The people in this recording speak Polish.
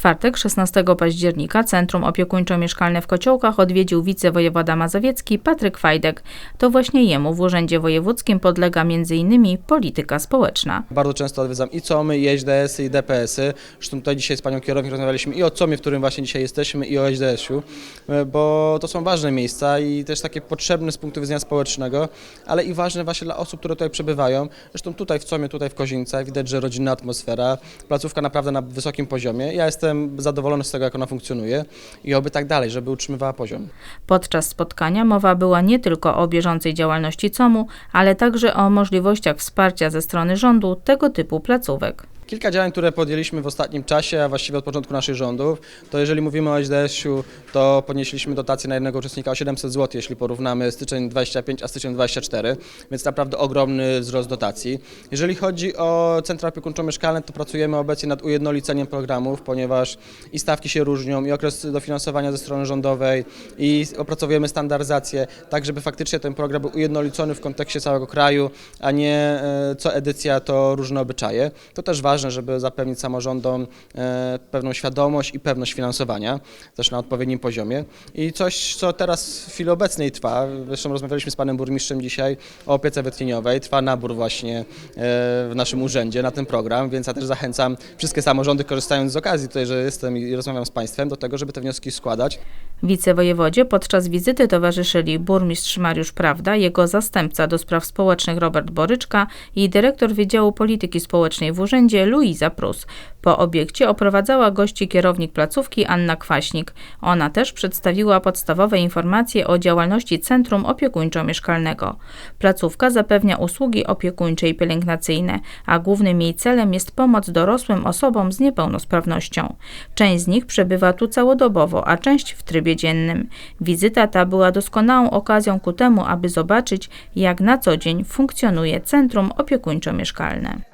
czwartek, 16 października, Centrum Opiekuńczo-Mieszkalne w Kociołkach odwiedził wicewojewoda mazowiecki Patryk Fajdek. To właśnie jemu w Urzędzie Wojewódzkim podlega m.in. polityka społeczna. Bardzo często odwiedzam i COMy, i HDS-y, i DPS-y. Zresztą tutaj dzisiaj z panią kierownik rozmawialiśmy i o COMie, w którym właśnie dzisiaj jesteśmy, i o HDS-u, e, bo to są ważne miejsca i też takie potrzebne z punktu widzenia społecznego, ale i ważne właśnie dla osób, które tutaj przebywają. Zresztą tutaj w COMie, tutaj w Kozińcach widać, że rodzinna atmosfera, placówka naprawdę na wysokim poziomie. Ja jestem zadowolony z tego, jak ona funkcjonuje i oby tak dalej, żeby utrzymywała poziom. Podczas spotkania mowa była nie tylko o bieżącej działalności COMU, ale także o możliwościach wsparcia ze strony rządu tego typu placówek. Kilka działań, które podjęliśmy w ostatnim czasie, a właściwie od początku naszych rządów, to jeżeli mówimy o HDS-u, to podnieśliśmy dotację na jednego uczestnika o 700 zł, jeśli porównamy styczeń 25 a styczeń 24, więc naprawdę ogromny wzrost dotacji. Jeżeli chodzi o centra opiekuńczo-mieszkalne, to pracujemy obecnie nad ujednoliceniem programów, ponieważ i stawki się różnią, i okres dofinansowania ze strony rządowej, i opracowujemy standaryzację, tak żeby faktycznie ten program był ujednolicony w kontekście całego kraju, a nie e, co edycja to różne obyczaje. To też ważne, żeby zapewnić samorządom e, pewną świadomość i pewność finansowania, też na odpowiednim poziomie. I coś, co teraz w chwili obecnej trwa, zresztą rozmawialiśmy z panem burmistrzem dzisiaj o opiece wytchnieniowej, trwa nabór właśnie e, w naszym urzędzie na ten program, więc ja też zachęcam wszystkie samorządy, korzystając z okazji tutaj, że jestem i rozmawiam z państwem, do tego, żeby te wnioski składać. Wicewojewodzie podczas wizyty towarzyszyli burmistrz Mariusz Prawda, jego zastępca do spraw społecznych Robert Boryczka i dyrektor Wydziału Polityki Społecznej w Urzędzie Luiza Prus. Po obiekcie oprowadzała gości kierownik placówki Anna Kwaśnik. Ona też przedstawiła podstawowe informacje o działalności Centrum Opiekuńczo-Mieszkalnego. Placówka zapewnia usługi opiekuńcze i pielęgnacyjne, a głównym jej celem jest pomoc dorosłym osobom z niepełnosprawnością. Część z nich przebywa tu całodobowo, a część w trybie dziennym. Wizyta ta była doskonałą okazją ku temu, aby zobaczyć, jak na co dzień funkcjonuje Centrum Opiekuńczo-Mieszkalne.